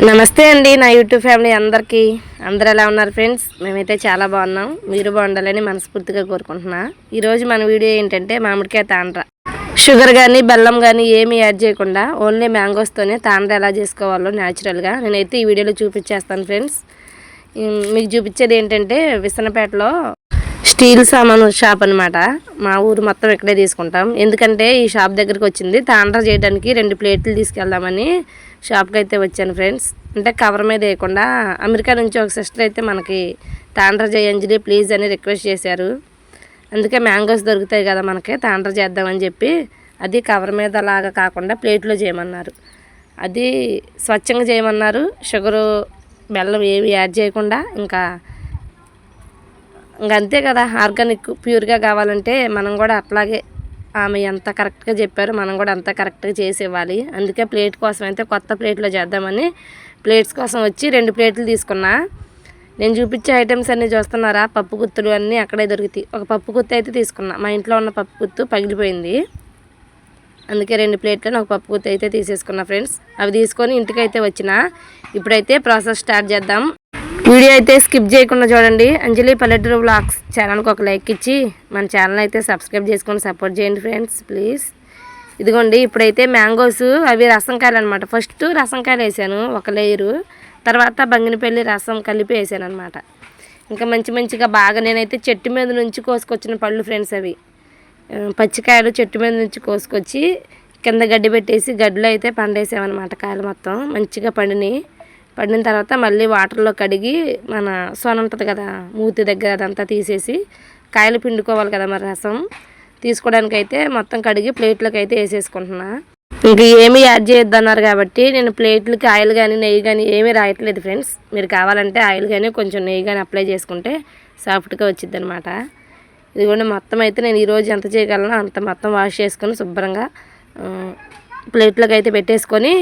నమస్తే అండి నా యూట్యూబ్ ఫ్యామిలీ అందరికీ. అందరు ఎలా ఉన్నారు ఫ్రెండ్స్? మేమైతే చాలా బాగున్నాం. మీరు బాగుండాలని మనస్ఫూర్తిగా కోరుకుంటున్నా. ఈరోజు మన వీడియో ఏంటంటే మామిడికాయ తాండ్ర. షుగర్ కానీ బెల్లం కానీ ఏమీ యాడ్ చేయకుండా ఓన్లీ మ్యాంగోస్తోనే తాండ్ర ఎలా చేసుకోవాలో న్యాచురల్గా నేనైతే ఈ వీడియోలో చూపించేస్తాను ఫ్రెండ్స్. మీకు చూపించేది ఏంటంటే విసనపేటలో స్టీల్ సామాను షాప్ అనమాట మా ఊరు మొత్తం ఇక్కడే తీసుకుంటాం. ఎందుకంటే ఈ షాప్ దగ్గరికి వచ్చింది. తాండ్ర చేయడానికి రెండు ప్లేట్లు తీసుకెళ్దామని షాప్కి అయితే వచ్చాను ఫ్రెండ్స్. అంటే కవర్ మీద వేయకుండా అమెరికా నుంచి ఒక సిస్టర్ అయితే మనకి తాండ్ర చేయంజలి ప్లీజ్ అని రిక్వెస్ట్ చేశారు. అందుకే మ్యాంగోస్ దొరుకుతాయి కదా మనకి తాండ్ర చేద్దామని చెప్పి అది కవర్ మీద లాగా కాకుండా ప్లేట్లో చేయమన్నారు. అది స్వచ్ఛంగా చేయమన్నారు. షుగరు బెల్లం ఏవి యాడ్ చేయకుండా ఇంకా ఇంకా అంతే కదా ఆర్గానిక్ ప్యూర్గా కావాలంటే మనం కూడా అట్లాగే ఆమె ఎంత కరెక్ట్గా చెప్పారో మనం కూడా అంత కరెక్ట్గా చేసి ఇవ్వాలి అందుకే ప్లేట్ కోసం అయితే కొత్త ప్లేట్లో చేద్దామని ప్లేట్స్ కోసం వచ్చి రెండు ప్లేట్లు తీసుకున్నా. నేను చూపించే ఐటమ్స్ అన్నీ చూస్తున్నారా? పప్పు గుత్తులు అన్నీ అక్కడే దొరుకుతాయి. ఒక పప్పు గుత్తి అయితే తీసుకున్నా. మా ఇంట్లో ఉన్న పప్పు గుత్తు పగిలిపోయింది. అందుకే రెండు ప్లేట్లను ఒక పప్పు గుత్తి అయితే తీసేసుకున్నా ఫ్రెండ్స్. అవి తీసుకొని ఇంటికైతే వచ్చిన. ఇప్పుడైతే ప్రాసెస్ స్టార్ట్ చేద్దాం. వీడియో అయితే స్కిప్ చేయకుండా చూడండి. అంజలి పల్లెటూరు బ్లాగ్స్ ఛానల్కి ఒక లైక్ ఇచ్చి మన ఛానల్ అయితే సబ్స్క్రైబ్ చేసుకొని సపోర్ట్ చేయండి ఫ్రెండ్స్ ప్లీజ్. ఇదిగోండి ఇప్పుడైతే మ్యాంగోస్ అవి రసంకాయలు అనమాట ఫస్ట్ రసంకాయలు వేసాను ఒక లేయరు. తర్వాత బంగినపల్లి రసం కలిపి వేసాను అనమాట ఇంకా మంచి మంచిగా బాగా నేనైతే చెట్టు మీద నుంచి కోసుకొచ్చిన పళ్ళు ఫ్రెండ్స్ అవి. పచ్చికాయలు చెట్టు మీద నుంచి కోసుకొచ్చి కింద గడ్డి పెట్టేసి గడ్డిలో అయితే పండేసామన్నమాట కాయలు మొత్తం. మంచిగా పండినాయి. పండిన తర్వాత మళ్ళీ వాటర్లో కడిగి మన సొన ఉంటుంది కదా మూతి దగ్గర అదంతా తీసేసి కాయలు పిండుకోవాలి కదా మరి రసం. తీసుకోవడానికి అయితే మొత్తం కడిగి ప్లేట్లోకి అయితే వేసేసుకుంటున్నా. ఇంకా ఏమీ యాడ్ చేయొద్దన్నారు కాబట్టి నేను ప్లేట్లకి ఆయిల్ కానీ నెయ్యి కానీ ఏమీ రాయట్లేదు ఫ్రెండ్స్. మీరు కావాలంటే ఆయిల్ కానీ కొంచెం నెయ్యి కానీ అప్లై చేసుకుంటే సాఫ్ట్గా వచ్చింది అనమాట ఇదిగోండి మొత్తం అయితే నేను ఈరోజు ఎంత చేయగలనో అంత మొత్తం వాష్ చేసుకొని శుభ్రంగా ప్లేట్లోకి అయితే పెట్టేసుకొని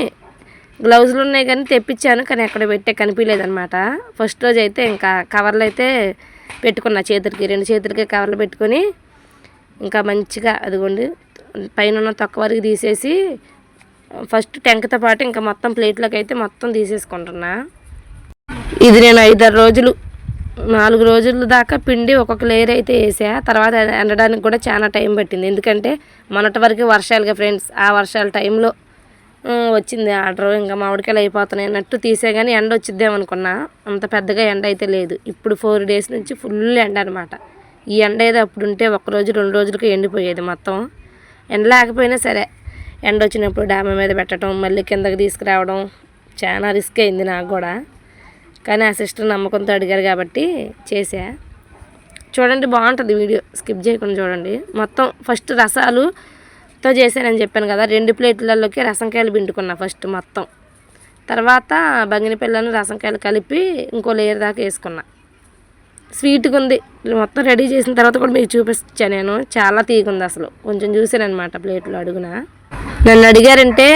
గ్లౌజులు ఉన్నాయి కానీ తెప్పించాను కానీ ఎక్కడ పెట్టే కనిపించలేదు అనమాట ఫస్ట్ రోజు అయితే ఇంకా కవర్లు అయితే పెట్టుకున్నా చేతులకి రెండు చేతులకి కవర్లు పెట్టుకొని ఇంకా మంచిగా అదిగోండి పైన ఉన్న తొక్క వరకు తీసేసి ఫస్ట్ టెంకతో పాటు ఇంకా మొత్తం ప్లేట్లోకి అయితే మొత్తం తీసేసుకుంటున్నా. ఇది నేను ఐదారు రోజులు నాలుగు రోజుల దాకా పిండి ఒక్కొక్క లేయర్ అయితే వేసా. తర్వాత ఎండడానికి కూడా చాలా టైం పట్టింది. ఎందుకంటే మొన్నటి వరకు వర్షాలుగా ఫ్రెండ్స్ ఆ వర్షాల టైంలో వచ్చింది ఆర్డర్. ఇంకా మామిడికాయలు అయిపోతున్నాయి. అన్నట్టు తీసే కానీ ఎండ వచ్చిద్దామనుకున్నా. అంత పెద్దగా ఎండ అయితే లేదు. ఇప్పుడు ఫోర్ డేస్ నుంచి ఫుల్ ఎండ అనమాట ఈ ఎండ ఏదో అప్పుడు ఉంటే ఒక రోజు రెండు రోజులకు ఎండిపోయేది మొత్తం. ఎండ లేకపోయినా సరే ఎండ వచ్చినప్పుడు డామా మీద పెట్టడం మళ్ళీ కిందకి తీసుకురావడం చాలా రిస్క్ అయింది నాకు కూడా. కానీ ఆ సిస్టర్ నమ్మకంతో అడిగారు కాబట్టి చేసా చూడండి బాగుంటుంది వీడియో. స్కిప్ చేయకుండా చూడండి. మొత్తం ఫస్ట్ రసాలు తో చేశానని చెప్పాను కదా రెండు ప్లేట్లలోకి రసంకాయలు పిండుకున్నా ఫస్ట్ మొత్తం. తర్వాత బంగినపిల్లను రసంకాయలు కలిపి ఇంకో లేయర్ దాకా వేసుకున్నా. స్వీట్గా ఉంది. మొత్తం రెడీ చేసిన తర్వాత కూడా మీకు చూపించాను నేను. చాలా తీగుంది అసలు. కొంచెం చూసాను అనమాట ప్లేట్లో అడుగున. నన్ను అడిగారంటే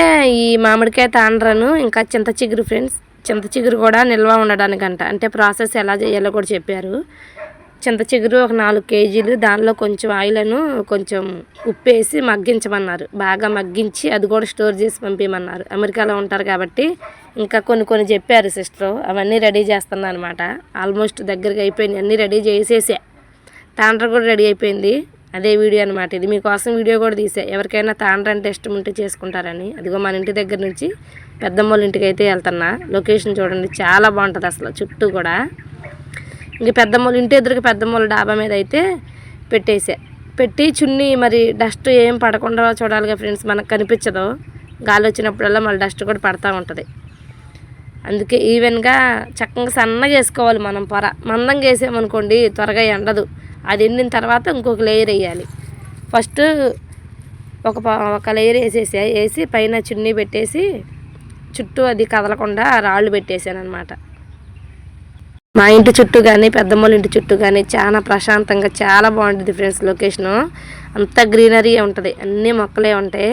ఈ మామిడికాయ తాండ్రను ఇంకా చింత చిగురు ఫ్రెండ్స్ చింత చిగురు కూడా నిల్వ ఉండడానికంట. అంటే ప్రాసెస్ ఎలా చేయాలో కూడా చెప్పారు. చింత చిగురు ఒక నాలుగు కేజీలు దానిలో కొంచెం ఆయిలను కొంచెం ఉప్పు వేసి మగ్గించమన్నారు. బాగా మగ్గించి అది కూడా స్టోర్ చేసి పంపించమన్నారు అమెరికాలో ఉంటారు కాబట్టి ఇంకా కొన్ని కొన్ని చెప్పారు సిస్టర్. అవన్నీ రెడీ చేస్తున్నా అనమాట ఆల్మోస్ట్ దగ్గరికి అయిపోయింది. అన్నీ రెడీ చేసేసా. తాండ్ర కూడా రెడీ అయిపోయింది. అదే వీడియో అనమాట ఇది మీకోసం వీడియో కూడా తీసా. ఎవరికైనా తాండ్ర అంటే ఇష్టం ఉంటే చేసుకుంటారని. అదిగో మన ఇంటి దగ్గర నుంచి పెద్దమ్మ వాళ్ళ ఇంటికి అయితే వెళ్తున్నా. లొకేషన్ చూడండి. చాలా బాగుంటుంది అసలు. చుట్టూ కూడా ఇంక పెద్దమ్మలు ఇంటి ఎదురుగా పెద్దమ్మలు డాబా మీద అయితే పెట్టేసా. పెట్టి చున్నీ మరి డస్ట్ ఏం పడకుండా చూడాలిగా ఫ్రెండ్స్ మనకు కనిపించదు. గాలి వచ్చినప్పుడల్లా మళ్ళీ డస్ట్ కూడా పడతా ఉంటుంది. అందుకే ఈవెన్గా చక్కగా సన్నగా వేసుకోవాలి మనం పొర. మందంగా వేసామనుకోండి త్వరగా ఎండదు. అది ఎండిన తర్వాత ఇంకొక లేయర్ వేయాలి. ఫస్ట్ ఒక ఒక లేయర్ వేసేసి. వేసి పైన చున్నీ పెట్టేసి చుట్టూ అది కదలకుండా రాళ్ళు పెట్టేశాను అనమాట మా ఇంటి చుట్టూ కానీ పెద్దమ్మల ఇంటి చుట్టూ కానీ చాలా ప్రశాంతంగా చాలా బాగుంటుంది ఫ్రెండ్స్ లొకేషను. అంతా గ్రీనరీ ఉంటుంది. అన్ని మొక్కలే ఉంటాయి.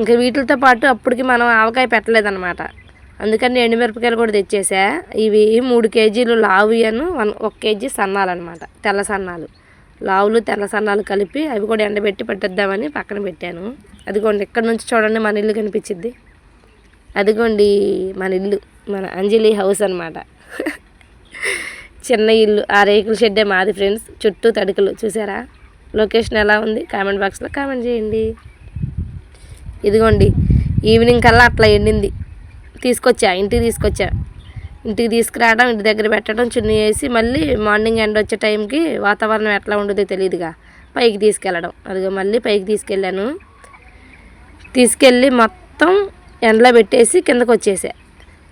ఇంకా వీటితో పాటు అప్పటికి మనం ఆవకాయ పెట్టలేదన్నమాట. అందుకని ఎండుమిరపకాయలు కూడా తెచ్చేసా. ఇవి మూడు కేజీలు లావుయను వన్ ఒక కేజీ సన్నాలు అనమాట తెల్ల సన్నాలు. లావులు తెల్ల సన్నాలు కలిపి అవి కూడా ఎండబెట్టి పెట్టేద్దామని పక్కన పెట్టాను. అదిగోండి ఇక్కడ నుంచి చూడండి మన ఇల్లు కనిపించింది అదిగోండి మన ఇల్లు. మన అంజలి హౌస్ అనమాట చిన్న ఇల్లు ఆ రేకుల షెడ్డే మాది ఫ్రెండ్స్. చుట్టూ తడికలు చూసారా? లొకేషన్ ఎలా ఉంది? కామెంట్ బాక్స్లో కామెంట్ చేయండి. ఇదిగోండి ఈవినింగ్ కల్లా అట్లా ఎండింది. తీసుకొచ్చా ఇంటికి తీసుకొచ్చా. ఇంటికి తీసుకురావడం ఇంటి దగ్గర పెట్టడం చున్నీ వేసి మళ్ళీ మార్నింగ్ ఎండ వచ్చే టైంకి వాతావరణం ఎట్లా ఉండదో తెలియదుగా పైకి తీసుకెళ్ళడం. అదిగో మళ్ళీ పైకి తీసుకెళ్ళాను. తీసుకెళ్ళి మొత్తం ఎండలో పెట్టేసి కిందకు వచ్చేసా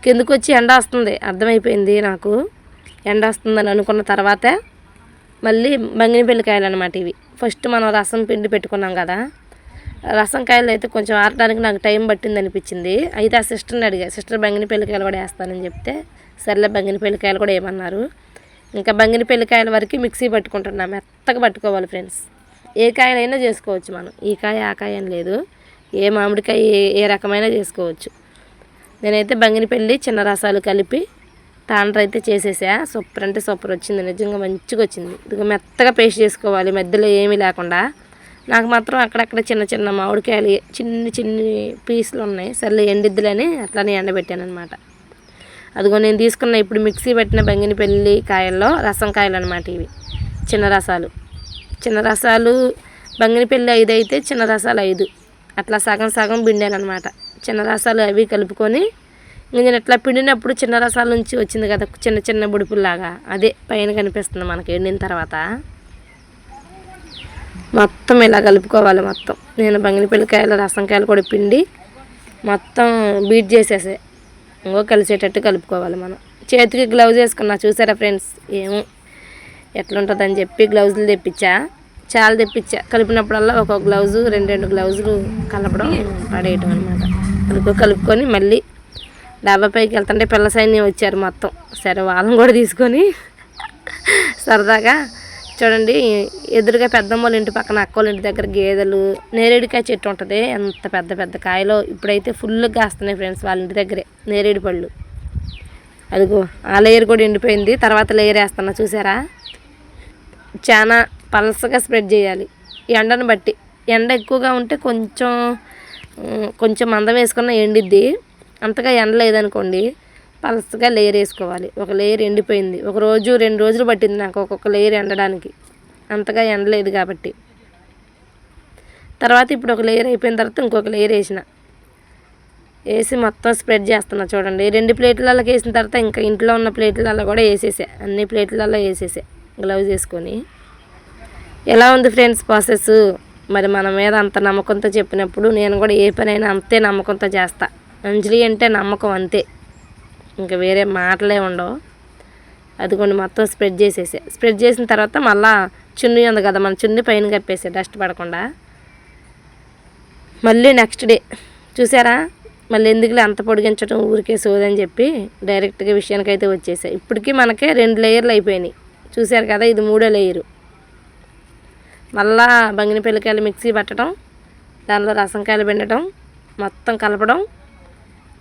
కిందకు వచ్చి ఎండ వస్తుంది. అర్థమైపోయింది నాకు. ఎండ వస్తుందని అనుకున్న తర్వాత మళ్ళీ బంగిని కాయలు అనమాట ఇవి. ఫస్ట్ మనం రసం పిండి పెట్టుకున్నాం కదా. రసం కాయలు అయితే కొంచెం ఆడటానికి నాకు టైం పట్టింది అనిపించింది. అయితే ఆ సిస్టర్ని అడిగా సిస్టర్ బంగినపల్లి కాయలు కూడా వేస్తానని చెప్తే సర్లే బంగిని కాయలు కూడా ఏమన్నారు. ఇంకా బంగినపల్లి కాయల వరకు మిక్సీ పట్టుకుంటున్నా మెత్తగా పట్టుకోవాలి ఫ్రెండ్స్. ఏ కాయలైనా చేసుకోవచ్చు మనం. ఈ కాయ ఆ కాయ అని లేదు. ఏ మామిడికాయ ఏ రకమైనా రకమైన చేసుకోవచ్చు. నేనైతే బంగినపల్లి చిన్న రసాలు కలిపి తాండ్ర అయితే చేసేసా. సూపర్ అంటే సూపర్ వచ్చింది. నిజంగా మంచిగా వచ్చింది. ఇదిగో మెత్తగా పేస్ట్ చేసుకోవాలి. మధ్యలో ఏమీ లేకుండా. నాకు మాత్రం అక్కడక్కడ చిన్న చిన్న మామిడికాయలు చిన్ని చిన్ని పీసులు ఉన్నాయి. సర్లే ఎండిద్దులని అట్లానే ఎండబెట్టాను అనమాట అదిగో నేను తీసుకున్న ఇప్పుడు మిక్సీ పెట్టిన బంగినపల్లి కాయల్లో రసం కాయలు అనమాట ఇవి. చిన్న రసాలు. చిన్న రసాలు బంగినపల్లి ఐదు అయితే చిన్న రసాలు ఐదు. అట్లా సగం సగం పిండాను అనమాట చిన్న రసాలు అవి కలుపుకొని నేను ఇట్లా పిండినప్పుడు చిన్న రసాల నుంచి వచ్చింది కదా చిన్న చిన్న బుడుపుల్లాగా అదే పైన కనిపిస్తుంది మనకి ఎండిన తర్వాత. మొత్తం ఇలా కలుపుకోవాలి మొత్తం. నేను బంగినపల్లికాయలు రసంకాయలు కూడా పిండి మొత్తం బీట్ చేసేసే. ఇంకో కలిసేటట్టు కలుపుకోవాలి మనం. చేతికి గ్లౌజ్ వేసుకున్నా చూసారా ఫ్రెండ్స్? ఏమో ఎట్లుంటుందని చెప్పి గ్లౌజులు తెప్పించా. చాలా తెప్పించా. కలిపినప్పుడల్లా ఒక గ్లౌజు రెండు రెండు గ్లౌజులు కలపడం పడేయటం అనమాట కలుపు కలుపుకొని మళ్ళీ డాబా పైకి వెళ్తుంటే పిల్ల సైన్యం వచ్చారు మొత్తం. సరే వాళ్ళని కూడా తీసుకొని సరదాగా చూడండి ఎదురుగా పెద్దమ్మ వాళ్ళ ఇంటి పక్కన అక్క వాళ్ళ ఇంటి దగ్గర గేదెలు నేరేడుకాయ చెట్టు ఉంటుంది. ఎంత పెద్ద పెద్ద కాయలో ఇప్పుడైతే ఫుల్గా కాస్తున్నాయి ఫ్రెండ్స్ వాళ్ళ ఇంటి దగ్గరే నేరేడు పళ్ళు. అదిగో ఆ లేయర్ కూడా ఎండిపోయింది. తర్వాత లేయర్ వేస్తున్నా చూసారా? చాలా పలసగా స్ప్రెడ్ చేయాలి. ఎండను బట్టి ఎండ ఎక్కువగా ఉంటే కొంచెం కొంచెం మందం వేసుకున్న ఎండిద్ది. అంతగా ఎండ లేదనుకోండి పలసగా లేయర్ వేసుకోవాలి. ఒక లేయర్ ఎండిపోయింది. ఒక రోజు రెండు రోజులు పట్టింది నాకు ఒక్కొక్క లేయర్ ఎండడానికి. అంతగా ఎండలేదు కాబట్టి. తర్వాత ఇప్పుడు ఒక లేయర్ అయిపోయిన తర్వాత ఇంకొక లేయర్ వేసిన. వేసి మొత్తం స్ప్రెడ్ చేస్తున్నా చూడండి. రెండు ప్లేట్లలో వేసిన తర్వాత ఇంకా ఇంట్లో ఉన్న ప్లేట్లలో కూడా వేసేసా. అన్ని ప్లేట్లలో వేసేసా. గ్లౌజ్ వేసుకొని. ఎలా ఉంది ఫ్రెండ్స్ ప్రాసెస్ మరి మన మీద అంత నమ్మకంతో చెప్పినప్పుడు నేను కూడా ఏ పనైనా అంతే నమ్మకంతో చేస్తా. అంజలి అంటే నమ్మకం అంతే. ఇంకా వేరే మాటలే ఉండవు. అది కొన్ని మొత్తం స్ప్రెడ్ చేసేసా. స్ప్రెడ్ చేసిన తర్వాత మళ్ళా చున్నీ ఉంది కదా మన చున్నీ పైన కప్పేసా డస్ట్ పడకుండా. మళ్ళీ నెక్స్ట్ డే. చూసారా? మళ్ళీ ఎందుకులే అంత పొడిగించడం ఊరికే సోదని చెప్పి డైరెక్ట్గా విషయానికి అయితే వచ్చేసాయి ఇప్పటికీ మనకే రెండు లేయర్లు అయిపోయినాయి. చూశారు కదా ఇది మూడో లేయరు. మళ్ళా బంగినపల్లికాయలు మిక్సీ పట్టడం దానిలో రసంకాయలు పిండటం మొత్తం కలపడం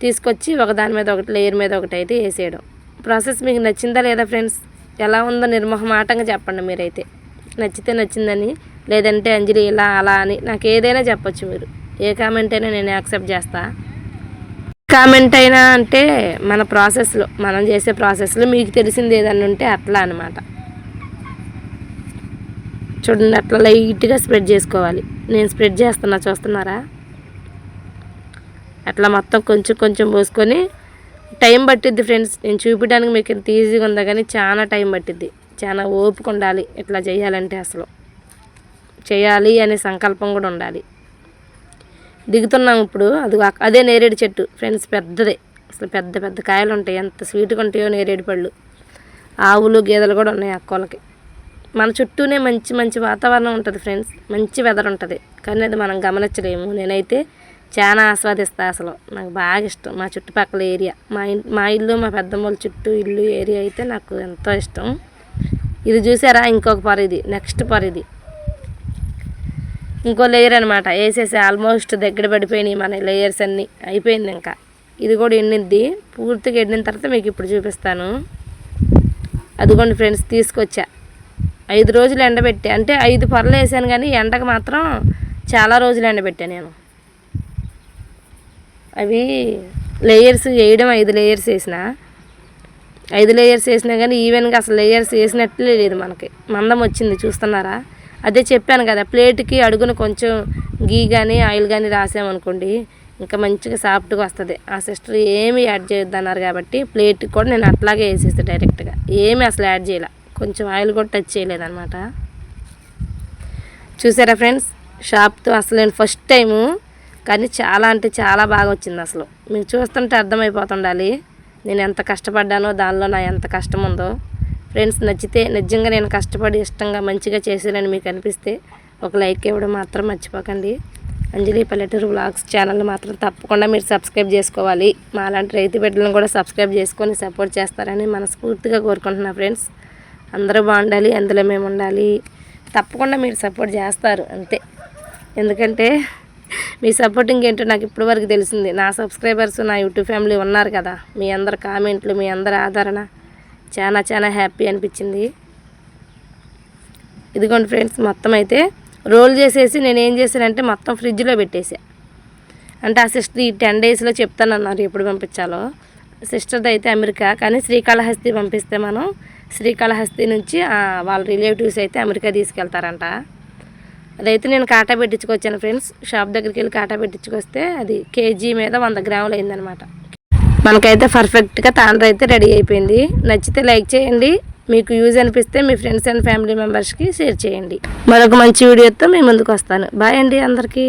తీసుకొచ్చి ఒక దాని మీద ఒకటి లేయర్ మీద ఒకటి అయితే వేసేయడం. ప్రాసెస్ మీకు నచ్చిందా లేదా ఫ్రెండ్స్? ఎలా ఉందో నిర్మోహమాటంగా చెప్పండి మీరైతే. నచ్చితే నచ్చిందని లేదంటే అంజలి ఇలా అలా అని నాకు ఏదైనా చెప్పొచ్చు మీరు. ఏ కామెంట్ అయినా నేను యాక్సెప్ట్ చేస్తా. కామెంట్ అయినా అంటే మన ప్రాసెస్లో మనం చేసే ప్రాసెస్లో మీకు తెలిసింది ఏదన్నా ఉంటే అట్లా అనమాట చూడండి అట్లా లైట్గా స్ప్రెడ్ చేసుకోవాలి. నేను స్ప్రెడ్ చేస్తున్నా చూస్తున్నారా? అట్లా మొత్తం కొంచెం కొంచెం పోసుకొని టైం పట్టిద్ది ఫ్రెండ్స్. నేను చూపించడానికి మీకు ఎంత ఈజీగా ఉందా కానీ చాలా టైం పట్టిద్ది. చాలా ఓపిక ఉండాలి ఇట్లా చేయాలంటే అసలు. చేయాలి అనే సంకల్పం కూడా ఉండాలి. దిగుతున్నాం ఇప్పుడు. అది అదే నేరేడు చెట్టు. ఫ్రెండ్స్ పెద్దదే. అసలు పెద్ద పెద్ద కాయలు ఉంటాయి. ఎంత స్వీట్గా ఉంటాయో నేరేడు పళ్ళు. ఆవులు గేదెలు కూడా ఉన్నాయి అక్కోళ్ళకి మన చుట్టూనే మంచి మంచి వాతావరణం ఉంటుంది ఫ్రెండ్స్. మంచి వెదర్ ఉంటుంది. కానీ అది మనం గమనించలేము. నేనైతే చాలా ఆస్వాదిస్తా అసలు. నాకు బాగా ఇష్టం. మా చుట్టుపక్కల ఏరియా. మా ఇన్ మా ఇల్లు మా పెద్దమ్మ వాళ్ళ చుట్టూ ఇల్లు ఏరియా అయితే నాకు ఎంతో ఇష్టం. ఇది చూసారా? ఇంకొక పొర ఇది. నెక్స్ట్ పొర ఇది. ఇంకో లేయర్ అనమాట వేసేసి ఆల్మోస్ట్ దగ్గర పడిపోయినాయి మన లేయర్స్ అన్నీ. అయిపోయింది ఇంకా. ఇది కూడా ఎండిద్ది. పూర్తిగా ఎండిన తర్వాత మీకు ఇప్పుడు చూపిస్తాను. అదిగోండి ఫ్రెండ్స్ తీసుకొచ్చా. ఐదు రోజులు ఎండబెట్టి. అంటే ఐదు పొరలు వేసాను కానీ ఎండకు మాత్రం చాలా రోజులు ఎండబెట్టాను నేను. అవి లేయర్స్ వేయడం ఐదు లేయర్స్ వేసిన. ఐదు లేయర్స్ వేసినా కానీ ఈవెన్గా అసలు లేయర్స్ వేసినట్లే లేదు మనకి. మందం వచ్చింది చూస్తున్నారా? అదే చెప్పాను కదా ప్లేట్కి అడుగున కొంచెం గీ కానీ ఆయిల్ కానీ రాసామనుకోండి ఇంకా మంచిగా సాఫ్ట్గా వస్తుంది. ఆ సిస్టర్ ఏమి యాడ్ చేయొద్దు అన్నారు కాబట్టి ప్లేట్కి కూడా నేను అట్లాగే వేసేస్తాను డైరెక్ట్గా ఏమి అసలు యాడ్ చేయలే. కొంచెం ఆయిల్ కూడా టచ్ చేయలేదన్నమాట. చూసారా ఫ్రెండ్స్ షాప్తో అసలు నేను ఫస్ట్ టైము కానీ చాలా అంటే చాలా బాగా వచ్చింది అసలు. మీకు చూస్తుంటే అర్థమైపోతుండాలి. నేను ఎంత కష్టపడ్డానో దానిలో నా ఎంత కష్టం ఉందో ఫ్రెండ్స్ నచ్చితే నిజంగా నేను కష్టపడి ఇష్టంగా మంచిగా చేశానని మీకు అనిపిస్తే ఒక లైక్ ఇవ్వడం మాత్రం మర్చిపోకండి. అంజలి పల్లెటూరు బ్లాగ్స్ ఛానల్ మాత్రం తప్పకుండా మీరు సబ్స్క్రైబ్ చేసుకోవాలి. మా అలాంటి రైతు బిడ్డలను కూడా సబ్స్క్రైబ్ చేసుకొని సపోర్ట్ చేస్తారని మనస్ఫూర్తిగా కోరుకుంటున్నా ఫ్రెండ్స్. అందరూ బాగుండాలి అందులో మేము ఉండాలి. తప్పకుండా మీరు సపోర్ట్ చేస్తారు అంతే. ఎందుకంటే మీ సపోర్టింగ్ ఏంటో నాకు ఇప్పటివరకు తెలిసింది. నా సబ్స్క్రైబర్స్ నా యూట్యూబ్ ఫ్యామిలీ ఉన్నారు కదా. మీ అందరి కామెంట్లు మీ అందరి ఆదరణ చాలా చాలా హ్యాపీ అనిపించింది. ఇదిగోండి ఫ్రెండ్స్ మొత్తం అయితే రోల్ చేసేసి నేను ఏం చేశానంటే మొత్తం ఫ్రిడ్జ్లో పెట్టేసా అంటే ఆ సిస్టర్ ఈ టెన్ డేస్లో చెప్తానన్నారు ఎప్పుడు పంపించాలో. సిస్టర్ది అయితే అమెరికా కానీ శ్రీకాళహస్తి పంపిస్తే మనం శ్రీకాళహస్తి నుంచి వాళ్ళ రిలేటివ్స్ అయితే అమెరికా తీసుకెళ్తారంట. అదైతే నేను కాటా పెట్టించుకొచ్చాను ఫ్రెండ్స్. షాప్ దగ్గరికి వెళ్ళి కాటా పెట్టించుకొస్తే అది కేజీ మీద వంద గ్రాములు అయిందనమాట మనకైతే పర్ఫెక్ట్గా తాండ్ర అయితే రెడీ అయిపోయింది. నచ్చితే లైక్ చేయండి. మీకు యూజ్ అనిపిస్తే మీ ఫ్రెండ్స్ అండ్ ఫ్యామిలీ మెంబర్స్కి షేర్ చేయండి. మరొక మంచి వీడియోతో మీ ముందుకు వస్తాను. బాయ్ అండి అందరికీ.